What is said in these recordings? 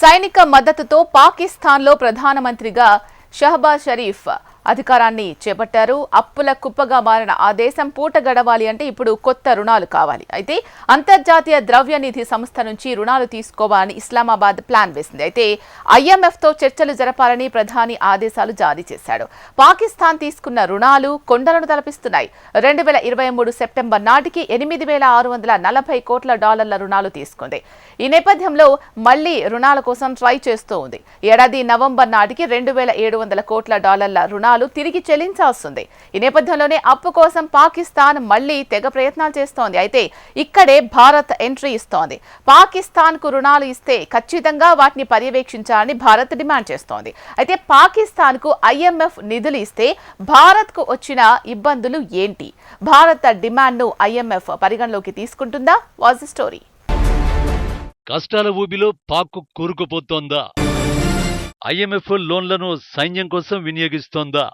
సైనిక మద్దతుతో పాకిస్తాన్లో ప్రధానమంత్రిగా షహబాజ్ షరీఫ్ అధికారాన్ని చేపట్టారు. అప్పుల కుప్పగా మారిన ఆ దేశం పూట గడవాలి అంటే ఇప్పుడు కొత్త రుణాలు కావాలి. అయితే అంతర్జాతీయ ద్రవ్య నిధి సంస్థ నుంచి రుణాలు తీసుకోవాలని ఇస్లామాబాద్ ప్లాన్ వేసింది. అయితే ఐఎంఎఫ్తో చర్చలు జరపాలని ప్రధాని ఆదేశాలు జారీ చేశాడు. పాకిస్తాన్ తీసుకున్న రుణాలు కొండలను తలపిస్తున్నాయి. రెండు వేల ఇరవై మూడు సెప్టెంబర్ నాటికి ఎనిమిది వేల ఆరు వందల నలభై కోట్ల డాలర్ల రుణాలు తీసుకుంది. ఈ నేపథ్యంలో మళ్ళీ రుణాల కోసం ట్రై చేస్తూ ఉంది. ఏడాది నవంబర్ నాటికి రెండు వేల ఏడు వందల కోట్ల డాలర్ల రుణాలు తిరిగి చెల్లించాల్సింది. ఈ నేపథ్యంలోనే అప్పు కోసం పాకిస్తాన్ మళ్ళీ తెగ ప్రయత్నాలు చేస్తోంది. అయితే ఇక్కడే భారత్ ఎంట్రీ ఇస్తోంది. పాకిస్తాన్కు రుణాలు ఇస్తే ఖచ్చితంగా వాటిని పర్యవేక్షించాలని భారత్ డిమాండ్ చేస్తోంది. అయితే పాకిస్తాన్కు ఐఎంఎఫ్ నిధులు ఇస్తే భారత్కు వచ్చిన ఇబ్బందులు ఏంటి? భారత డిమాండ్ను ఐఎంఎఫ్ పరిగణలోకి తీసుకుంటుందా? వాజ్ స్టోరీ. కష్టాల ఊబిలో పాక్ కూరుకుపోతోందా? ఐఎంఎఫ్ లోన్లను సైన్యం కోసం వినియోగిస్తోందా?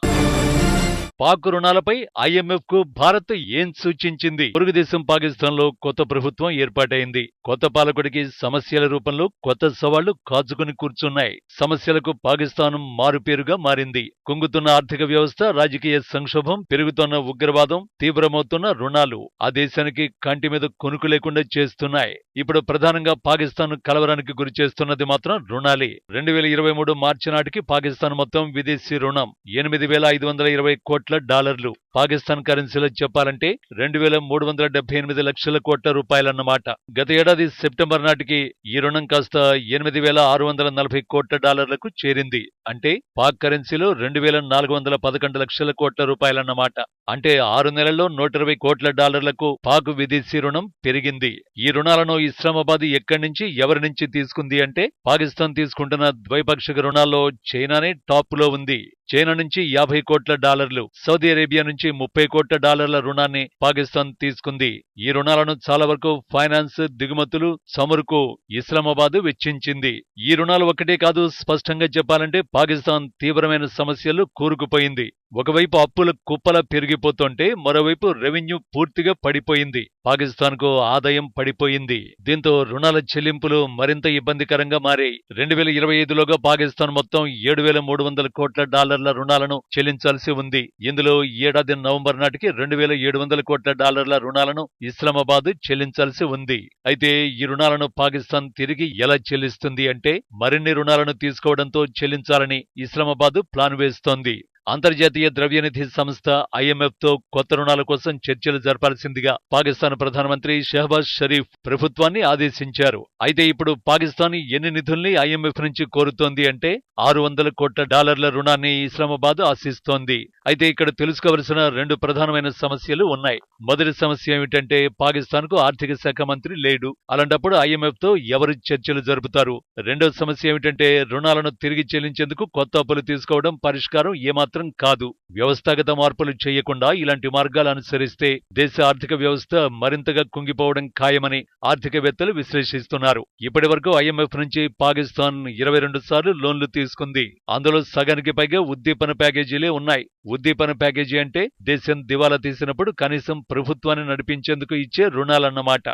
పాక్ రుణాలపై ఐఎంఎఫ్కు భారత్ ఏం సూచించింది? పొరుగు దేశం పాకిస్తాన్లో కొత్త ప్రభుత్వం ఏర్పాటైంది. కొత్త పాలకుడికి సమస్యల రూపంలో కొత్త సవాళ్ళు కాచుకుని కూర్చున్నాయి. సమస్యలకు పాకిస్తాన్ మారుపేరుగా మారింది. కుంగుతున్న ఆర్థిక వ్యవస్థ రాజకీయ సంక్షోభం పెరుగుతున్న ఉగ్రవాదం తీవ్రమవుతున్న రుణాలు ఆ దేశానికి కంటి మీద కొనుకు లేకుండా చేస్తున్నాయి. ఇప్పుడు ప్రధానంగా పాకిస్తాన్ కలవరానికి గురి చేస్తున్నది మాత్రం రుణాలే. రెండు వేల ఇరవై మూడు మార్చి నాటికి పాకిస్తాన్ మొత్తం విదేశీ రుణం ఎనిమిది వేల ఐదు వందల ఇరవై కోట్ల కోట్ల డాలర్లు. పాకిస్తాన్ కరెన్సీలో చెప్పాలంటే రెండు వేల మూడు వందల డెబ్బై ఎనిమిది లక్షల కోట్ల రూపాయలన్నమాట. గత ఏడాది సెప్టెంబర్ నాటికి ఈ రుణం కాస్త ఎనిమిది వేల ఆరు వందల నలభై కోట్ల డాలర్లకు చేరింది. అంటే పాక్ కరెన్సీలో రెండు వేల నాలుగు వందల పదకొండు లక్షల కోట్ల రూపాయలన్నమాట. అంటే ఆరు నెలల్లో నూట ఇరవై కోట్ల డాలర్లకు పాక్ విదేశీ రుణం పెరిగింది. ఈ రుణాలను ఇస్లామాబాద్ ఎక్కడి నుంచి ఎవరి నుంచి తీసుకుంది అంటే పాకిస్తాన్ తీసుకుంటున్న ద్వైపాక్షిక రుణాల్లో చైనానే టాప్లో ఉంది. చైనా నుంచి యాభై కోట్ల డాలర్లు సౌదీ అరేబియా నుంచి ముప్పై కోట్ల డాలర్ల రుణాన్ని పాకిస్తాన్ తీసుకుంది. ఈ రుణాలను చాలా వరకు ఫైనాన్స్ దిగుమతులు సమరుకు ఇస్లామాబాద్ వెచ్చించింది. ఈ రుణాలు ఒకటే కాదు స్పష్టంగా చెప్పాలంటే పాకిస్తాన్ తీవ్రమైన సమస్యలు కూరుకుపోయింది. ఒకవైపు అప్పుల కుప్పల పెరిగిపోతుంటే మరోవైపు రెవెన్యూ పూర్తిగా పడిపోయింది. పాకిస్తాన్కు ఆదాయం పడిపోయింది. దీంతో రుణాల చెల్లింపులు మరింత ఇబ్బందికరంగా మారాయి. రెండు వేల ఇరవై ఐదులోగా పాకిస్తాన్ మొత్తం ఏడు వేల మూడు వందల కోట్ల డాలర్ల రుణాలను చెల్లించాల్సి ఉంది. ఇందులో ఏడాది నవంబర్ నాటికి రెండు వేల ఏడు వందల కోట్ల డాలర్ల రుణాలను ఇస్లామాబాద్ చెల్లించాల్సి ఉంది. అయితే ఈ రుణాలను పాకిస్తాన్ తిరిగి ఎలా చెల్లిస్తుంది అంటే మరిన్ని రుణాలను తీసుకోవడంతో చెల్లించాలని ఇస్లామాబాద్ ప్లాన్ వేస్తోంది. అంతర్జాతీయ ద్రవ్యనిధి సంస్థ ఐఎంఎఫ్తో కొత్త రుణాల కోసం చర్చలు జరపాల్సిందిగా పాకిస్తాన్ ప్రధానమంత్రి షహబాజ్ షరీఫ్ ప్రభుత్వాన్ని ఆదేశించారు. అయితే ఇప్పుడు పాకిస్తాన్ ఎన్ని నిధుల్ని ఐఎంఎఫ్ నుంచి కోరుతోంది అంటే ఆరు వందల కోట్ల డాలర్ల రుణాన్ని ఇస్లామాబాద్ ఆశిస్తోంది. అయితే ఇక్కడ తెలుసుకోవలసిన రెండు ప్రధానమైన సమస్యలు ఉన్నాయి. మొదటి సమస్య ఏమిటంటే పాకిస్తాన్కు ఆర్థిక శాఖ మంత్రి లేడు. అలాంటప్పుడు ఐఎంఎఫ్తో ఎవరు చర్చలు జరుపుతారు? రెండో సమస్య ఏమిటంటే రుణాలను తిరిగి చెల్లించేందుకు కొత్త అప్పులు తీసుకోవడం పరిష్కారం ఏమాత్రం కాదు. వ్యవస్థాగత మార్పులు చేయకుండా ఇలాంటి మార్గాలు అనుసరిస్తే దేశ ఆర్థిక వ్యవస్థ మరింతగా కుంగిపోవడం ఖాయమని ఆర్థికవేత్తలు విశ్లేషిస్తున్నారు. ఇప్పటి వరకు ఐఎంఎఫ్ నుంచి పాకిస్తాన్ ఇరవై రెండు సార్లు లోన్లు తీసుకుంది. అందులో సగానికి పైగా ఉద్దీపన ప్యాకేజీలే ఉన్నాయి. ఉద్దీపన ప్యాకేజీ అంటే దేశం దివాలా తీసినప్పుడు కనీసం ప్రభుత్వాన్ని నడిపించేందుకు ఇచ్చే రుణాలన్నమాట.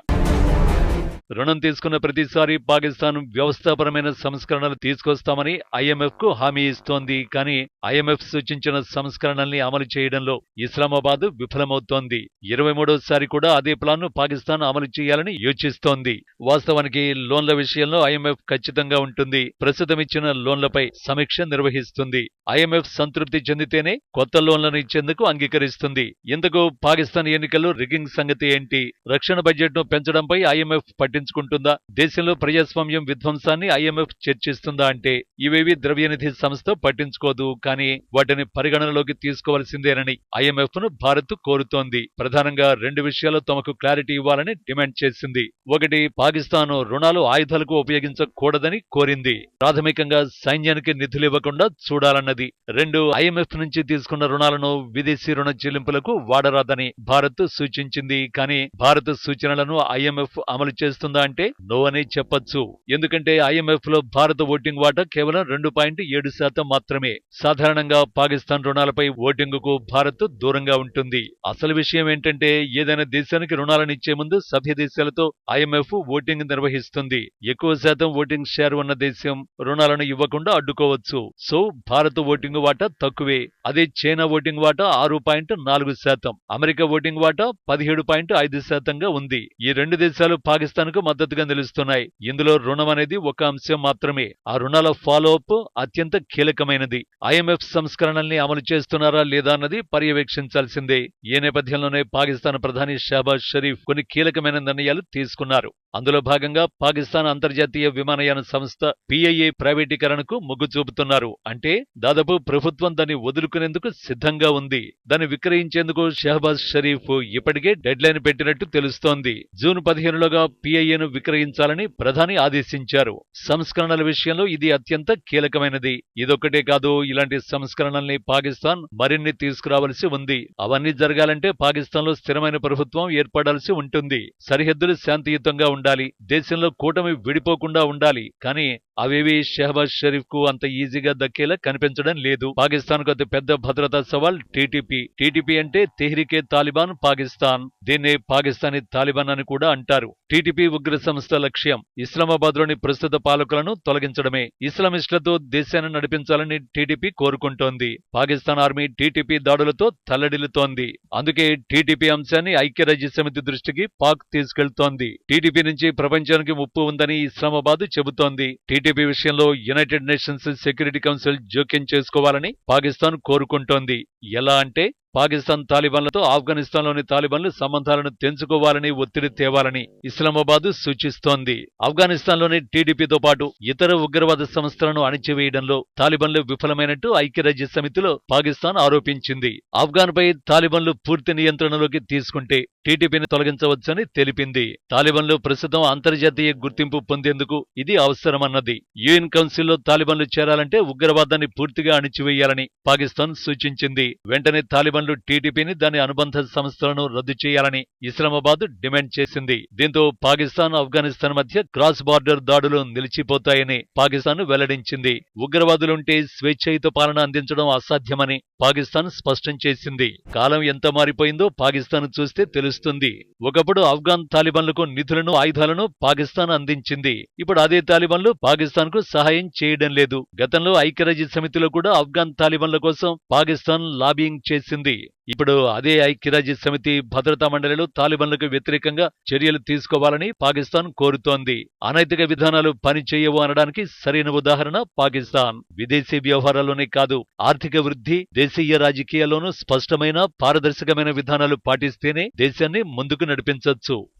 రుణం తీసుకున్న ప్రతిసారి పాకిస్తాన్ వ్యవస్థాపరమైన సంస్కరణలు తీసుకొస్తామని ఐఎంఎఫ్కు హామీ ఇస్తోంది. కానీ ఐఎంఎఫ్ సూచించిన సంస్కరణల్ని అమలు చేయడంలో ఇస్లామాబాద్ విఫలమవుతోంది. ఇరవై మూడోసారి కూడా అదే ప్లాన్ను పాకిస్తాన్ అమలు చేయాలని యోచిస్తోంది. వాస్తవానికి లోన్ల విషయంలో ఐఎంఎఫ్ ఖచ్చితంగా ఉంటుంది. ప్రస్తుతం ఇచ్చిన లోన్లపై సమీక్ష నిర్వహిస్తుంది. ఐఎంఎఫ్ సంతృప్తి చెందితేనే కొత్త లోన్లను ఇచ్చేందుకు అంగీకరిస్తుంది. ఇందుకు పాకిస్తాన్ ఎన్నికల్లో రిగ్గింగ్ సంగతి ఏంటి? రక్షణ బడ్జెట్ను పెంచడంపై ఐఎంఎఫ్ పట్టి పట్టించుకుంటుందా దేశంలో ప్రజాస్వామ్యం విధ్వంసాన్ని ఐఎంఎఫ్ చర్చిస్తుందా అంటే ఇవేవి ద్రవ్యనిధి సంస్థ పట్టించుకోదు కానీ వాటిని పరిగణనలోకి తీసుకోవాల్సిందేనని ఐఎంఎఫ్ను భారత్ కోరుతోంది. ప్రధానంగా రెండు విషయాల్లో తమకు క్లారిటీ ఇవ్వాలని డిమాండ్ చేసింది. ఒకటి పాకిస్తాన్ రుణాలు ఆయుధాలకు ఉపయోగించకూడదని కోరింది. ప్రాథమికంగా సైన్యానికి నిధులివ్వకుండా చూడాలన్నది. రెండు ఐఎంఎఫ్ నుంచి తీసుకున్న రుణాలను విదేశీ రుణ చెల్లింపులకు వాడరాదని భారత్ సూచించింది. కానీ భారత్ సూచనలను ఐఎంఎఫ్ అమలు చేస్తుంది చేస్తుందా అంటే నో అని చెప్పొచ్చు. ఎందుకంటే ఐఎంఎఫ్లో భారత ఓటింగ్ వాటా కేవలం రెండు పాయింట్ ఏడు శాతం మాత్రమే. సాధారణంగా పాకిస్తాన్ రుణాలపై ఓటింగుకు భారత్ దూరంగా ఉంటుంది. అసలు విషయం ఏంటంటే ఏదైనా దేశానికి రుణాలను ఇచ్చే ముందు సభ్య దేశాలతో ఐఎంఎఫ్ ఓటింగ్ నిర్వహిస్తుంది. ఎక్కువ శాతం ఓటింగ్ షేర్ ఉన్న దేశం రుణాలను ఇవ్వకుండా అడ్డుకోవచ్చు. సో భారత్ ఓటింగ్ వాటా తక్కువే. అదే చైనా ఓటింగ్ వాటా ఆరు పాయింట్ నాలుగు శాతం. అమెరికా ఓటింగ్ వాటా పదిహేడు పాయింట్ ఐదు శాతంగా ఉంది. ఈ రెండు దేశాలు పాకిస్తాన్ కు మద్దతుగా నిలుస్తున్నాయి. ఇందులో రుణం అనేది ఒక అంశం మాత్రమే. ఆ రుణాల ఫాలోఅప్ అత్యంత కీలకమైనది. ఐఎంఎఫ్ సంస్కరణల్ని అమలు చేస్తున్నారా లేదా అన్నది పర్యవేక్షించాల్సిందే. ఈ నేపథ్యంలోనే పాకిస్తాన్ ప్రధాని షహబాజ్ షరీఫ్ కొన్ని కీలకమైన నిర్ణయాలు తీసుకున్నారు. అందులో భాగంగా పాకిస్తాన్ అంతర్జాతీయ విమానయాన సంస్థ పిఐఏ ప్రైవేటీకరణకు మొగ్గు చూపుతున్నారు. అంటే దాదాపు ప్రభుత్వం దాన్ని వదులుకునేందుకు సిద్ధంగా ఉంది. దాన్ని విక్రయించేందుకు షహబాజ్ షరీఫ్ ఇప్పటికే డెడ్ లైన్ పెట్టినట్టు తెలుస్తోంది. జూన్ పదిహేనులోగా పిఐఏను విక్రయించాలని ప్రధాని ఆదేశించారు. సంస్కరణల విషయంలో ఇది అత్యంత కీలకమైనది. ఇదొక్కటే కాదు ఇలాంటి సంస్కరణల్ని పాకిస్తాన్ మరిన్ని తీసుకురావలసి ఉంది. అవన్నీ జరగాలంటే పాకిస్తాన్లో స్థిరమైన ప్రభుత్వం ఏర్పడాల్సి ఉంటుంది. సరిహద్దులు శాంతియుతంగా ఉండాలి. దేశంలో కూటమి విడిపోకుండా ఉండాలి. కానీ అవేవి షహబాజ్ షరీఫ్కు అంత ఈజీగా దక్కేలా కనిపించడం లేదు. పాకిస్తాన్కు అతి పెద్ద భద్రతా సవాల్ టీటీపీ. టీటీపీ అంటే తెహ్రికే తాలిబాన్ పాకిస్తాన్. దీన్నే పాకిస్తానీ తాలిబాన్ అని కూడా అంటారు. టీటీపీ ఉగ్ర సంస్థ లక్ష్యం ఇస్లామాబాద్లోని ప్రస్తుత పాలకులను తొలగించడమే. ఇస్లామిస్టులతో దేశాన్ని నడిపించాలని టీటీపీ కోరుకుంటోంది. పాకిస్తాన్ ఆర్మీ టీటీపీ దాడులతో తల్లడిల్లుతోంది. అందుకే టీటీపీ అంశాన్ని ఐక్యరాజ్య సమితి దృష్టికి పాక్ తీసుకెళ్తోంది. టీటీపీని నుంచి ప్రపంచానికి ముప్పు ఉందని ఇస్లామాబాద్ చెబుతోంది. టీటీపీ విషయంలో యునైటెడ్ నేషన్స్ సెక్యూరిటీ కౌన్సిల్ జోక్యం చేసుకోవాలని పాకిస్తాన్ కోరుకుంటోంది. ఎలా అంటే పాకిస్తాన్ తాలిబాన్లతో ఆఫ్ఘనిస్తాన్లోని తాలిబాన్లు సంబంధాలను తెంచుకోవాలని ఒత్తిడి తేవాలని ఇస్లామాబాద్ సూచిస్తోంది. ఆఫ్ఘనిస్తాన్లోని టీడీపీతో పాటు ఇతర ఉగ్రవాద సంస్థలను అణిచివేయడంలో తాలిబాన్లు విఫలమైనట్టు ఐక్యరాజ్య సమితిలో పాకిస్తాన్ ఆరోపించింది. ఆఫ్ఘాన్పై తాలిబాన్లు పూర్తి నియంత్రణలోకి తీసుకుంటే టీడీపీని తొలగించవచ్చని తెలిపింది. తాలిబాన్లు ప్రస్తుతం అంతర్జాతీయ గుర్తింపు పొందేందుకు ఇది అవసరమన్నది. యుఎన్ కౌన్సిల్లో తాలిబాన్లు చేరాలంటే ఉగ్రవాదాన్ని పూర్తిగా అణిచివేయాలని పాకిస్తాన్ సూచించింది. వెంటనే తాలిబాన్లు టీడీపీని దాని అనుబంధ సంస్థలను రద్దు చేయాలని ఇస్లామాబాద్ డిమాండ్ చేసింది. దీంతో పాకిస్తాన్ ఆఫ్ఘనిస్తాన్ మధ్య క్రాస్ బార్డర్ దాడులు నిలిచిపోతాయని పాకిస్తాన్ వెల్లడించింది. ఉగ్రవాదులుంటే స్వేచ్ఛయుత పాలన అందించడం అసాధ్యమని పాకిస్తాన్ స్పష్టం చేసింది. కాలం ఎంత మారిపోయిందో పాకిస్తాన్ చూస్తే తెలుస్తుంది. ఒకప్పుడు ఆఫ్ఘాన్ తాలిబాన్లకు నిధులను ఆయుధాలను పాకిస్తాన్ అందించింది. ఇప్పుడు అదే తాలిబాన్లు పాకిస్తాన్కు సహాయం చేయడం లేదు. గతంలో ఐక్యరాజ్య సమితిలో కూడా ఆఫ్ఘాన్ తాలిబాన్ల కోసం పాకిస్తాన్ లాబియింగ్ చేసింది. ఇప్పుడు అదే ఐక్యరాజ్య సమితి భద్రతా మండలిలో తాలిబన్లకు వ్యతిరేకంగా చర్యలు తీసుకోవాలని పాకిస్తాన్ కోరుతోంది. అనైతిక విధానాలు పనిచేయవు అనడానికి సరైన ఉదాహరణ పాకిస్తాన్. విదేశీ వ్యవహారాల్లోనే కాదు ఆర్థిక వృద్ధి దేశీయ రాజకీయాల్లోనూ స్పష్టమైన పారదర్శకమైన విధానాలు పాటిస్తేనే దేశాన్ని ముందుకు నడిపించొచ్చు.